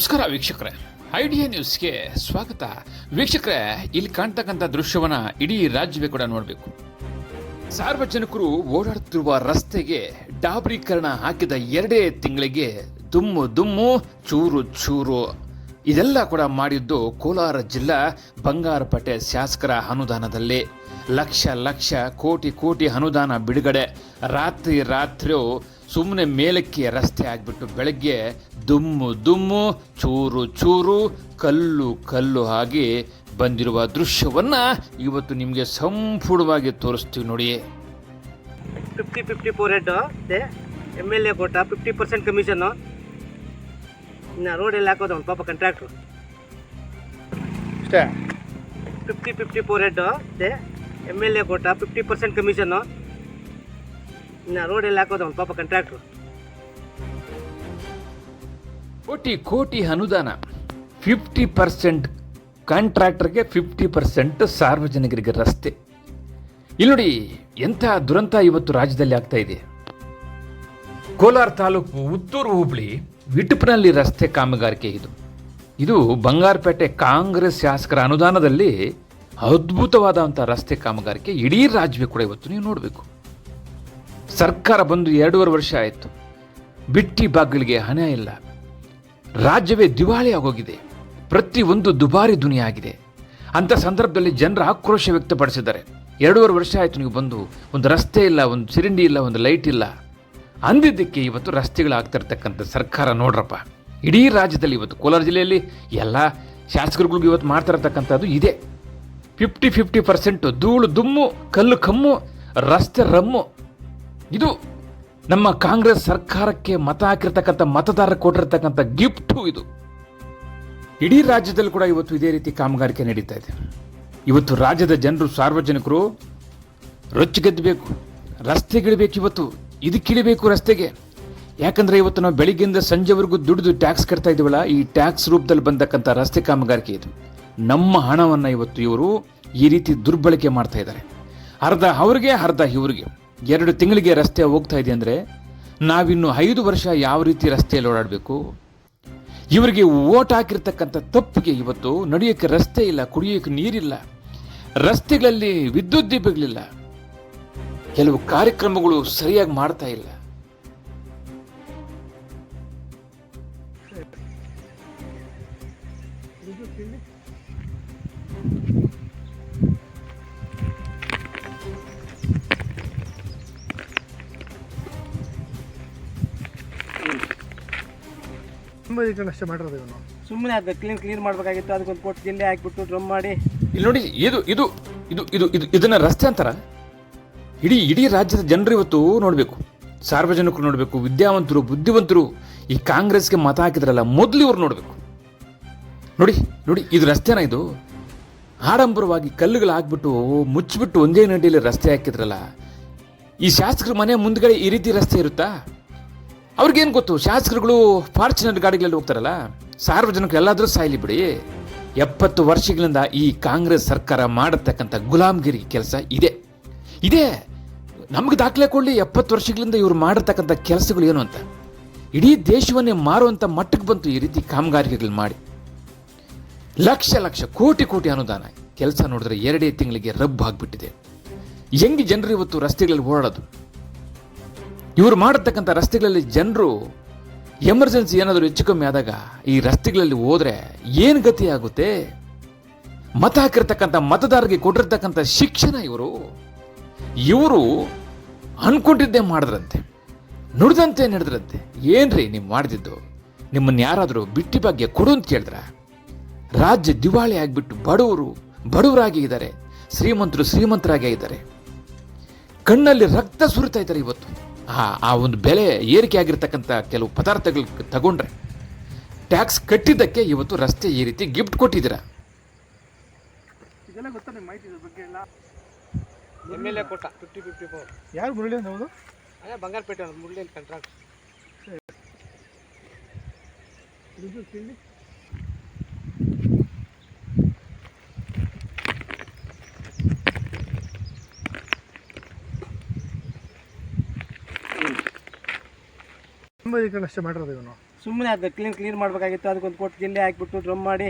ನಮಸ್ಕಾರ ವೀಕ್ಷಕರೇ. ಐಡಿಯಾ ನ್ಯೂಸ್ಗೆ ಸ್ವಾಗತ. ವೀಕ್ಷಕರೇ, ಇಲ್ಲಿ ಕಾಣ್ತಕ್ಕಂಥ ದೃಶ್ಯವನ್ನ ಇಡೀ ರಾಜ್ಯವೇ ಕೂಡ ನೋಡಬೇಕು. ಸಾರ್ವಜನಿಕರು ಓಡಾಡುತ್ತಿರುವ ರಸ್ತೆಗೆ ಡಾಬರೀಕರಣ ಹಾಕಿದ ಎರಡೇ ತಿಂಗಳಿಗೆ ದುಮ್ಮು ದುಮ್ಮು, ಚೂರು ಚೂರು. ಇದೆಲ್ಲ ಕೂಡ ಮಾಡಿದ್ದು ಕೋಲಾರ ಜಿಲ್ಲಾ ಬಂಗಾರಪೇಟೆ ಶಾಸಕರ ಅನುದಾನದಲ್ಲಿ. ಲಕ್ಷ ಲಕ್ಷ, ಕೋಟಿ ಕೋಟಿ ಅನುದಾನ ಬಿಡುಗಡೆ. ರಾತ್ರಿ ರಾತ್ರಿ ಸುಮ್ಮನೆ ಮೇಲಕ್ಕೆ ರಸ್ತೆ ಆಗಿಬಿಟ್ಟು ಬೆಳಗ್ಗೆ ದುಮ್ಮು ದುಮ್ಮು ಚೂರು ಚೂರು ಕಲ್ಲು ಕಲ್ಲು ಹಾಗೆ ಬಂದಿರುವ ದೃಶ್ಯವನ್ನ ಇವತ್ತು ನಿಮಗೆ ಸಂಪೂರ್ಣವಾಗಿ ತೋರಿಸ್ತೀವಿ ನೋಡಿ. ಫಿಫ್ಟಿ ಫಿಫ್ಟಿ ಫೋರ್ ಹೆಡ್ ಇದೆ. ಎಂ ಎಲ್ ಎ ಕೊಟ್ಟ ಫಿಫ್ಟಿ ಪರ್ಸೆಂಟ್ ಕಮಿಷನ್ನು ಇನ್ನು ರೋಡಲ್ಲಿ ಹಾಕೋದು ಅವ್ನು ಪಾಪ ಕಾಂಟ್ರಾಕ್ಟ್ರು ಇಷ್ಟೇ? ಫಿಫ್ಟಿ ಫಿಫ್ಟಿ ಫೋರ್ ಹೆಡ್ ಇದೆ. ಎಂ ಎಲ್ ಎ ಕೊಟ್ಟ ಫಿಫ್ಟಿ ಪರ್ಸೆಂಟ್ ಕಮಿಷನ್ನು ಇನ್ನು ರೋಡಲ್ಲಿ ಹಾಕೋದು ಅವ್ನು ಪಾಪ ಕಾಂಟ್ರಾಕ್ಟ್ರು ಕೋಟಿ ಕೋಟಿ ಅನುದಾನ. ಫಿಫ್ಟಿ ಪರ್ಸೆಂಟ್ ಕಾಂಟ್ರಾಕ್ಟರ್ಗೆ ಫಿಫ್ಟಿ ಪರ್ಸೆಂಟ್ ಸಾರ್ವಜನಿಕರಿಗೆ ರಸ್ತೆ. ಇಲ್ಲಿ ನೋಡಿ ಎಂಥ ದುರಂತ ಇವತ್ತು ರಾಜ್ಯದಲ್ಲಿ ಆಗ್ತಾ ಇದೆ. ಕೋಲಾರ ತಾಲೂಕು ಉತ್ತೂರು ಹುಬ್ಳಿ ವಿಟುಪ್ನಲ್ಲಿ ರಸ್ತೆ ಕಾಮಗಾರಿಕೆ ಇದು. ಇದು ಬಂಗಾರಪೇಟೆ ಕಾಂಗ್ರೆಸ್ ಶಾಸಕರ ಅನುದಾನದಲ್ಲಿ ಅದ್ಭುತವಾದಂಥ ರಸ್ತೆ ಕಾಮಗಾರಿಕೆ ಇಡೀ ರಾಜ್ಯ ಕೂಡ ಇವತ್ತು ನೀವು ನೋಡಬೇಕು. ಸರ್ಕಾರ ಬಂದು ಎರಡೂವರೆ ವರ್ಷ ಆಯಿತು. ಬಿಟ್ಟಿ ಬಾಗಿಲಿಗೆ ಹಣ ಇಲ್ಲ. ರಾಜ್ಯವೇ ದಿವಾಳಿ ಪ್ರತಿ ಒಂದು ದುಬಾರಿ ದುನಿಯಾಗಿದೆ. ಅಂಥ ಸಂದರ್ಭದಲ್ಲಿ ಜನರ ಆಕ್ರೋಶ ವ್ಯಕ್ತಪಡಿಸಿದ್ದಾರೆ. ಎರಡೂವರೆ ವರ್ಷ ಆಯಿತು ನೀವು ಬಂದು, ಒಂದು ರಸ್ತೆ ಇಲ್ಲ, ಒಂದು ಸಿರಿಂಡಿ ಇಲ್ಲ, ಒಂದು ಲೈಟ್ ಇಲ್ಲ. ಅಂದಿದ್ದಕ್ಕೆ ಇವತ್ತು ರಸ್ತೆಗಳಾಗ್ತಿರ್ತಕ್ಕಂಥ ಸರ್ಕಾರ ನೋಡ್ರಪ್ಪ. ಇಡೀ ರಾಜ್ಯದಲ್ಲಿ ಇವತ್ತು, ಕೋಲಾರ ಜಿಲ್ಲೆಯಲ್ಲಿ ಎಲ್ಲ ಶಾಸಕರುಗಳಿಗೂ ಇವತ್ತು ಮಾಡ್ತಾ ಇರತಕ್ಕಂಥದ್ದು ಇದೆ. ಫಿಫ್ಟಿ ಫಿಫ್ಟಿ ಪರ್ಸೆಂಟು ಧೂಳು ದುಮ್ಮು, ಕಲ್ಲು ಕಮ್ಮು, ರಸ್ತೆ ರಮ್ಮು. ಇದು ನಮ್ಮ ಕಾಂಗ್ರೆಸ್ ಸರ್ಕಾರಕ್ಕೆ ಮತ ಹಾಕಿರ್ತಕ್ಕಂಥ ಮತದಾರರು ಕೊಟ್ಟಿರ್ತಕ್ಕಂಥ ಗಿಫ್ಟು ಇದು. ಇಡೀ ರಾಜ್ಯದಲ್ಲಿ ಕೂಡ ಇವತ್ತು ಇದೇ ರೀತಿ ಕಾಮಗಾರಿಕೆ ನಡೀತಾ ಇದೆ. ಇವತ್ತು ರಾಜ್ಯದ ಜನರು, ಸಾರ್ವಜನಿಕರು ರೊಚ್ಚಿಗೆದ್ದಬೇಕು ರಸ್ತೆಗಿಳಿಬೇಕು ಇವತ್ತು ಇದಕ್ಕಿಳಿಬೇಕು ರಸ್ತೆಗೆ. ಯಾಕಂದರೆ ಇವತ್ತು ನಾವು ಬೆಳಿಗ್ಗೆಯಿಂದ ಸಂಜೆವರೆಗೂ ದುಡಿದು ಟ್ಯಾಕ್ಸ್ ಕಟ್ತಾ ಇದ್ದೀವಲ್ಲ, ಈ ಟ್ಯಾಕ್ಸ್ ರೂಪದಲ್ಲಿ ಬಂದಕ್ಕಂಥ ರಸ್ತೆ ಕಾಮಗಾರಿಕೆ ಇದು. ನಮ್ಮ ಹಣವನ್ನು ಇವತ್ತು ಇವರು ಈ ರೀತಿ ದುರ್ಬಳಕೆ ಮಾಡ್ತಾ ಇದ್ದಾರೆ. ಅರ್ಧ ಅವ್ರಿಗೆ, ಅರ್ಧ ಇವ್ರಿಗೆ. ಎರಡು ತಿಂಗಳಿಗೆ ರಸ್ತೆ ಹೋಗ್ತಾ ಇದೆ ಅಂದರೆ ನಾವಿನ್ನು ಐದು ವರ್ಷ ಯಾವ ರೀತಿ ರಸ್ತೆಯಲ್ಲಿ ಓಡಾಡಬೇಕು? ಇವರಿಗೆ ಓಟ್ ಹಾಕಿರ್ತಕ್ಕಂಥ ತಪ್ಪಿಗೆ ಇವತ್ತು ನಡೆಯೋಕ್ಕೆ ರಸ್ತೆ ಇಲ್ಲ, ಕುಡಿಯೋಕ್ಕೆ ನೀರಿಲ್ಲ, ರಸ್ತೆಗಳಲ್ಲಿ ವಿದ್ಯುತ್ ದೀಪಗಳಿಲ್ಲ. ಕೆಲವು ಕಾರ್ಯಕ್ರಮಗಳು ಸರಿಯಾಗಿ ಮಾಡ್ತಾ ಇಲ್ಲ. ತುಂಬ ಇಟ್ಕೊಂಡು ಅಷ್ಟೇ ಮಾಡಿರೋದು ಇವನು. ಸುಮ್ಮನೆ ಅದು ಕ್ಲೀನ್ ಕ್ಲೀನ್ ಮಾಡಬೇಕಾಗಿತ್ತು. ಅದಕ್ಕೊಂದು ಕೊಟ್ಟು ಜಿಲ್ಲೆ ಹಾಕ್ಬಿಟ್ಟು ಡ್ರಮ್ ಮಾಡಿ. ಇಲ್ಲಿ ನೋಡಿ ಇದು ಇದು ಇದು ಇದು ಇದು ಇದನ್ನ ರಸ್ತೆ ಅಂತಾರ? ಇಡೀ ಇಡೀ ರಾಜ್ಯದ ಜನರು ಇವತ್ತು ನೋಡಬೇಕು. ಸಾರ್ವಜನಿಕರು ನೋಡಬೇಕು ವಿದ್ಯಾವಂತರು ಬುದ್ಧಿವಂತರು. ಈ ಕಾಂಗ್ರೆಸ್ಗೆ ಮತ ಹಾಕಿದ್ರಲ್ಲ ಮೊದಲು ಇವ್ರು ನೋಡಬೇಕು. ನೋಡಿ ನೋಡಿ ಇದು ರಸ್ತೆನ ಇದು? ಆಡಂಬರವಾಗಿ ಕಲ್ಲುಗಳು ಹಾಕ್ಬಿಟ್ಟು ಮುಚ್ಚಿಬಿಟ್ಟು ಒಂದೇ ನಡಿಯಲ್ಲಿ ರಸ್ತೆ ಹಾಕಿದ್ರಲ್ಲ ಈ ಶಾಸಕರ ಮನೆ ಮುಂದ್ಗಡೆ ಈ ರೀತಿ ರಸ್ತೆ ಇರುತ್ತಾ? ಅವ್ರಿಗೇನು ಗೊತ್ತು? ಶಾಸಕರುಗಳು ಫಾರ್ಚುನರ್ ಗಾಡಿಗಳಲ್ಲಿ ಹೋಗ್ತಾರಲ್ಲ, ಸಾರ್ವಜನಿಕರು ಎಲ್ಲಾದರೂ ಸಾಯಲಿ ಬಿಡಿ. ಎಪ್ಪತ್ತು ವರ್ಷಗಳಿಂದ ಈ ಕಾಂಗ್ರೆಸ್ ಸರ್ಕಾರ ಮಾಡತಕ್ಕಂಥ ಗುಲಾಮ್ಗಿರಿ ಕೆಲಸ ಇದೆ. ಇದೆ. ನಮ್ಗೆ ದಾಖಲೆ ಕೊಡಲಿ, ಎಪ್ಪತ್ತು ವರ್ಷಗಳಿಂದ ಇವ್ರು ಮಾಡಿರ್ತಕ್ಕಂಥ ಕೆಲಸಗಳು ಏನು ಅಂತ. ಇಡೀ ದೇಶವನ್ನೇ ಮಾರುವಂಥ ಮಟ್ಟಕ್ಕೆ ಬಂತು ಈ ರೀತಿ ಕಾಮಗಾರಿಕೆಗಳು ಮಾಡಿ. ಲಕ್ಷ ಲಕ್ಷ ಕೋಟಿ ಕೋಟಿ ಅನುದಾನ. ಕೆಲಸ ನೋಡಿದ್ರೆ ಎರಡೇ ತಿಂಗಳಿಗೆ ರಬ್ಬು ಆಗಿಬಿಟ್ಟಿದೆ. ಹೆಂಗೆ ಜನರು ಇವತ್ತು ರಸ್ತೆಗಳಲ್ಲಿ ಓಡಾಡೋದು? ಇವರು ಮಾಡತಕ್ಕಂಥ ರಸ್ತೆಗಳಲ್ಲಿ ಜನರು ಎಮರ್ಜೆನ್ಸಿ ಏನಾದರೂ ಹೆಚ್ಚು ಕಮ್ಮಿ ಆದಾಗ ಈ ರಸ್ತೆಗಳಲ್ಲಿ ಹೋದರೆ ಏನು ಗತಿ ಆಗುತ್ತೆ? ಮತ ಹಾಕಿರ್ತಕ್ಕಂಥ ಮತದಾರರಿಗೆ ಕೊಟ್ಟಿರ್ತಕ್ಕಂಥ ಶಿಕ್ಷಣ ಇವರು ಇವರು ಅನ್ಕೊಂಡಿದ್ದೇ ಮಾಡಿದ್ರಂತೆ, ನುಡಿದಂತೆ ನಡೆದ್ರಂತೆ. ಏನ್ರಿ ನೀವು ಮಾಡಿದ್ದು? ನಿಮ್ಮನ್ನು ಯಾರಾದರೂ ಬಿಟ್ಟಿ ಭಾಗ್ಯ ಕೊಡು ಅಂತ ಕೇಳಿದ್ರ? ರಾಜ್ಯ ದಿವಾಳಿ ಆಗಿಬಿಟ್ಟು ಬಡವರು, ಬಡವರಾಗಿ ಇದ್ದಾರೆ, ಶ್ರೀಮಂತರು ಶ್ರೀಮಂತರಾಗಿ ಇದ್ದಾರೆ. ಕಣ್ಣಲ್ಲಿ ರಕ್ತ ಸುರಿತಾ ಇದ್ದಾರೆ ಇವತ್ತು. ಆ ಆ ಒಂದು ಬೆಲೆ ಏರಿಕೆ ಆಗಿರ್ತಕ್ಕಂಥ ಕೆಲವು ಪದಾರ್ಥಗಳು ತಗೊಂಡ್ರೆ ಟ್ಯಾಕ್ಸ್ ಕಟ್ಟಿದ್ದಕ್ಕೆ ಇವತ್ತು ರಸ್ತೆ ಈ ರೀತಿ ಗಿಫ್ಟ್ ಕೊಟ್ಟಿದ್ದೀರ? ಇದೆಲ್ಲ ಗೊತ್ತಾ ನಿಮ್ಮ ಮಾಹಿತಿ ಇದ್ರ ಬಗ್ಗೆ ಎಲ್ಲ? ಎಂ ಎಲ್ ಎ ಕೊಟ್ಟ ಫಿಫ್ಟಿ ಫಿಫ್ಟಿ ಫೋರ್ ಯಾರು ಮುರಳಿ ಅಂತ ಹೌದು? ಬಂಗಾರಪೇಟೆ ಮುರಳಿ ಕಾಂಟ್ರಾಕ್ಟ್ ತುಂಬ ಇಟ್ಕೊಂಡು ಅಷ್ಟೇ ಮಾಡಿರೋದು ಇವನು. ಸುಮ್ಮನೆ ಅದು ಕ್ಲೀನ್ ಕ್ಲೀನ್ ಮಾಡಬೇಕಾಗಿತ್ತು. ಅದಕ್ಕೊಂದು ಕೊಟ್ಟು ಜಿಲ್ಲೆ ಹಾಕ್ಬಿಟ್ಟು ಡ್ರಮ್ ಮಾಡಿ.